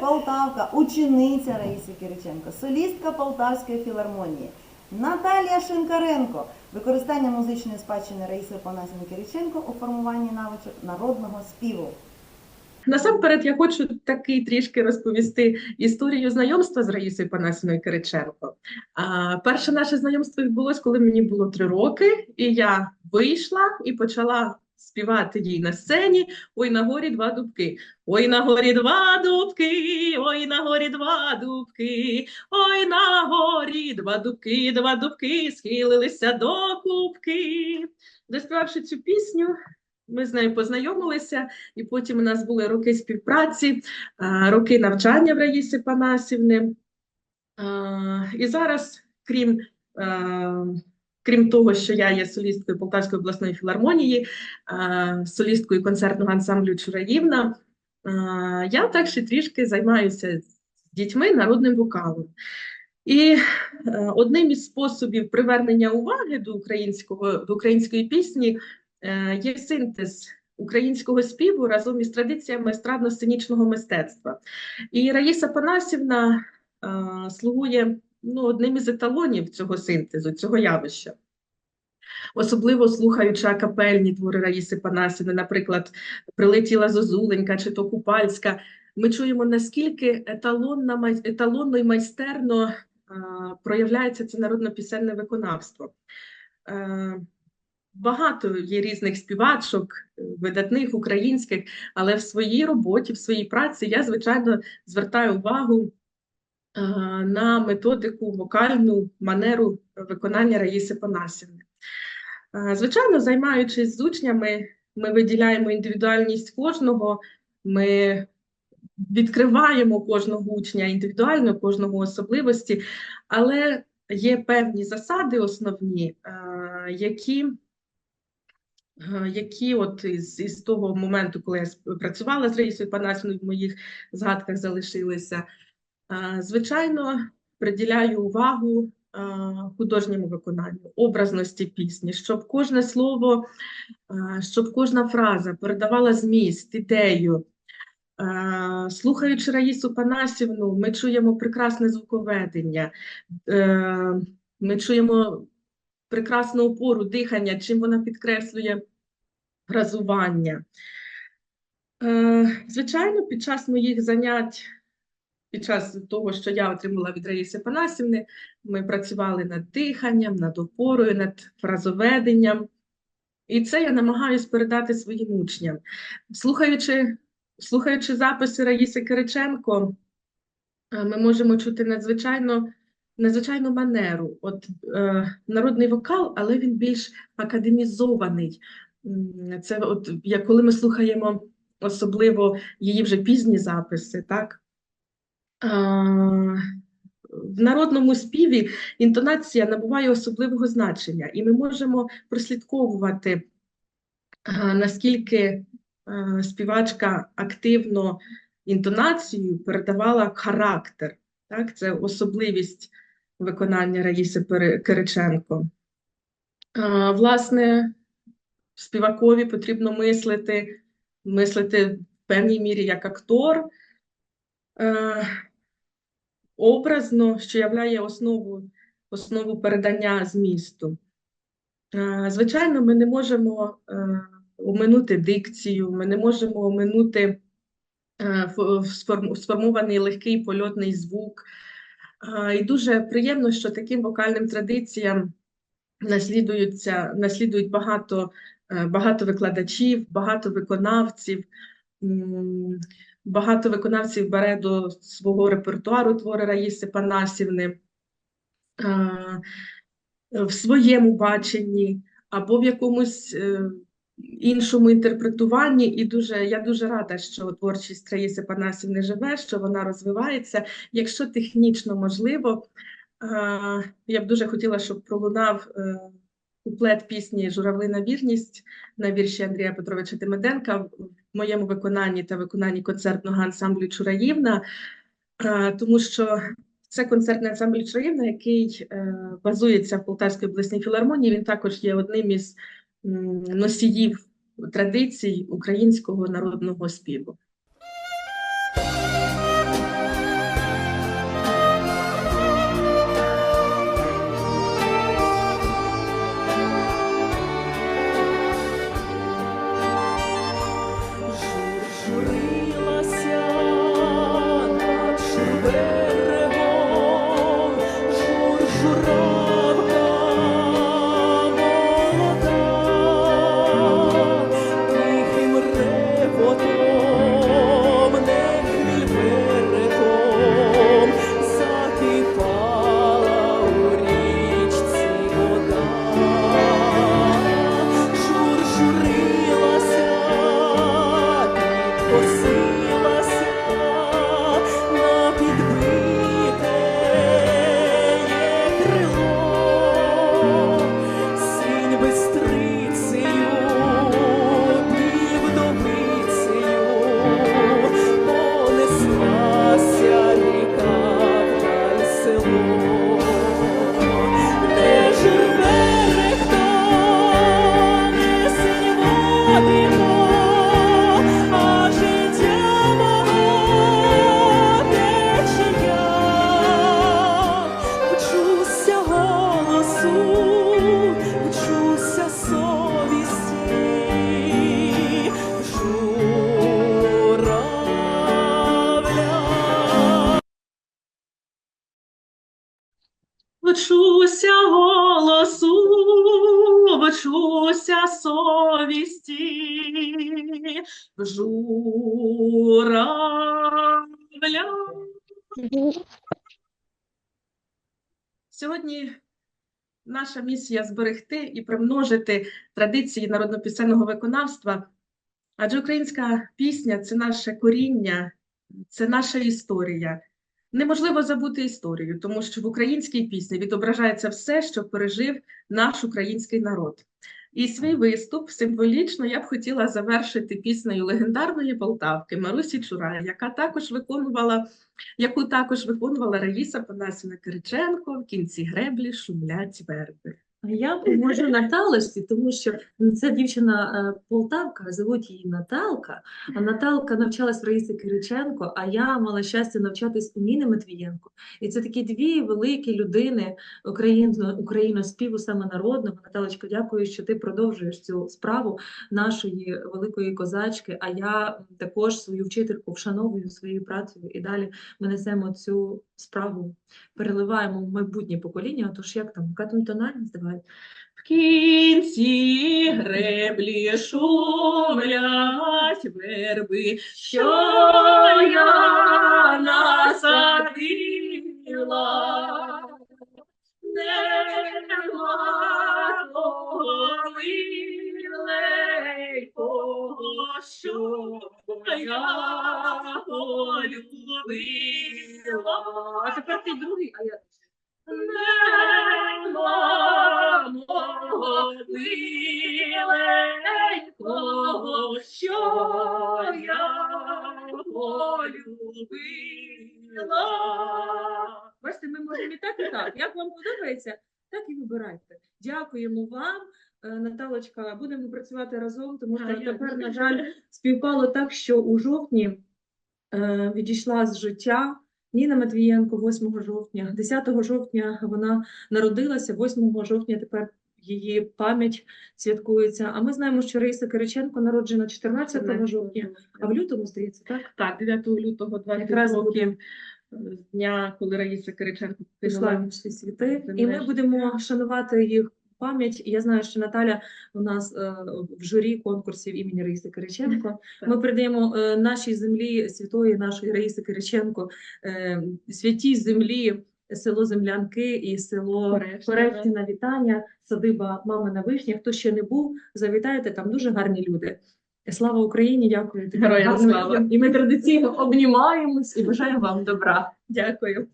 Полтавка, учениця Раїси Кириченко, солістка Полтавської філармонії. Наталія Шинкаренко, використання музичної спадщини Раїси Панасіни Кириченко у формуванні навичок народного співу. Насамперед, я хочу таки трішки розповісти історію знайомства з Раїсою Панасіною Кириченко. А, перше наше знайомство відбулось, коли мені було три роки, і я вийшла і почала співати їй на сцені Ой на горі два дубки. Ой на горі два дубки, ой на горі два дубки, ой на горі два дубки, два дубки схилилися до кубки. Доспівавши цю пісню, ми з нею познайомилися. І потім у нас були роки співпраці, роки навчання в Раїси Панасівни. І зараз, крім, крім того, що я є солісткою Полтавської обласної філармонії, солісткою концертного ансамблю Чураївна, я так ще трішки займаюся з дітьми народним вокалом. І е, одним із способів привернення уваги до українського, до української пісні е, є синтез українського співу разом із традиціями естрадно-сценічного мистецтва. І Раїса Панасівна е, слугує ну, одним із еталонів цього синтезу, цього явища. Особливо слухаючи акапельні твори Раїси Панасівни, наприклад, Прилетіла Зозуленька чи то Купальська, ми чуємо, наскільки еталонно, еталонно і майстерно е, проявляється це народно-пісенне виконавство. Е, Багато є різних співачок, видатних українських, але в своїй роботі, в своїй праці я, звичайно, звертаю увагу на методику, вокальну манеру виконання Раїси Панасівни. Е, Звичайно, займаючись з учнями, ми виділяємо індивідуальність кожного, ми відкриваємо кожного учня індивідуально, кожного особливості, але є певні засади основні, е, які е, які от із, із того моменту, коли я працювала з Раїсою Панасівною, в моїх згадках залишилися, Е, звичайно, приділяю увагу художньому виконанню, образності пісні, щоб кожне слово, щоб кожна фраза передавала зміст, ідею. Слухаючи Раїсу Панасівну, ми чуємо прекрасне звуковедення, е, ми чуємо прекрасну опору дихання, чим вона підкреслює фразування. Е, Звичайно, під час моїх занять, під час того, що я отримала від Раїси Панасівни, ми працювали над диханням, над опорою, над фразоведенням. І це я намагаюсь передати своїм учням. Слухаючи, слухаючи записи Раїси Кириченко, е, ми можемо чути надзвичайно, надзвичайну манеру. От е, народний вокал, але він більш академізований. Це от як коли ми слухаємо особливо її вже пізні записи, так? В народному співі інтонація набуває особливого значення, і ми можемо прослідковувати, наскільки співачка активно інтонацією передавала характер. Так? Це особливість виконання Раїси Кириченко. Власне, співакові потрібно мислити, мислити в певній мірі як актор, образно, що являє основу, основу передання змісту. Звичайно, ми не можемо е, оминути дикцію, ми не можемо оминути е, сформований легкий польотний звук. І дуже приємно, що таким вокальним традиціям наслідують багато, е, багато викладачів, багато виконавців. Багато виконавців бере до свого репертуару твори Раїси Панасівни в своєму баченні або в якомусь е, іншому інтерпретуванні. І дуже, я дуже рада, що творчість Раїси Панасівни живе, що вона розвивається. Якщо технічно можливо, я б дуже хотіла, щоб пролунав е, куплет пісні Журавлина вірність на вірші Андрія Петровича Тимеденка в моєму виконанні та виконанні концертного ансамблю Чураївна, е, тому що це концертний ансамбль Чураївна, який е, базується в Полтавській обласній філармонії. Він також є одним із носіїв традицій українського народного співу. Вчуся голосу, вчуся совісті, журавля. Сьогодні наша місія зберегти і примножити традиції народно-пісенного виконавства, адже українська пісня це наше коріння, це наша історія. Неможливо забути історію, тому що в українській пісні відображається все, що пережив наш український народ. І свій виступ символічно я б хотіла завершити піснею легендарної Полтавки Марусі Чурай, яка також виконувала, яку також виконувала Раїса Панасіна Кириченко в кінці греблі шумлять верби. Я поможу Наталочці, тому що ця дівчина е, Полтавка, звуть її Наталка. Наталка навчалась в Раїси Кириченко, а я мала щастя навчатись у Ніни Матвієнко. І це такі дві великі людини україно, україноспіву саме народного. Наталочко, дякую, що ти продовжуєш цю справу нашої великої козачки. А я також свою вчительку вшановую своєю працею і далі ми несемо цю справу, переливаємо в майбутнє покоління. Тож як там, яка там тональність? Давай. В кінці греблі шумлять верби, що я насадила. Того миленького, що я полюбила. А тепер ти другий, а я мого миленького, що я полюбила. Бачите, ми можемо і так, і так. Як вам подобається, так і вибирайте. Дякуємо вам. Е, Наталочка, будемо працювати разом, тому що тепер, на жаль, співпало так, що у жовтні е, відійшла з життя Ніна Матвієнко 8 жовтня. 10 жовтня вона народилася, 8 жовтня тепер її пам'ять святкується. А ми знаємо, що Раїса Кириченко народжена 14 жовтня, а в лютому, здається, так? Так, 9 лютого 20 Якраз років е, з дня, коли Раїса Кириченко пішла всі світи, і ми будемо шанувати їх пам'ять. Я знаю, що Наталя у нас е, в журі конкурсів імені Раїси Кириченко. Ми передаємо е, нашій землі святої нашої Раїси Кириченко, святій землі. Село Землянки і село Поречне вітання, садиба Мамина Вишня. Хто ще не був, завітайте, там дуже гарні люди. Слава Україні! Дякую. Героям слава! І ми традиційно обнімаємось і бажаємо вам добра. Дякую.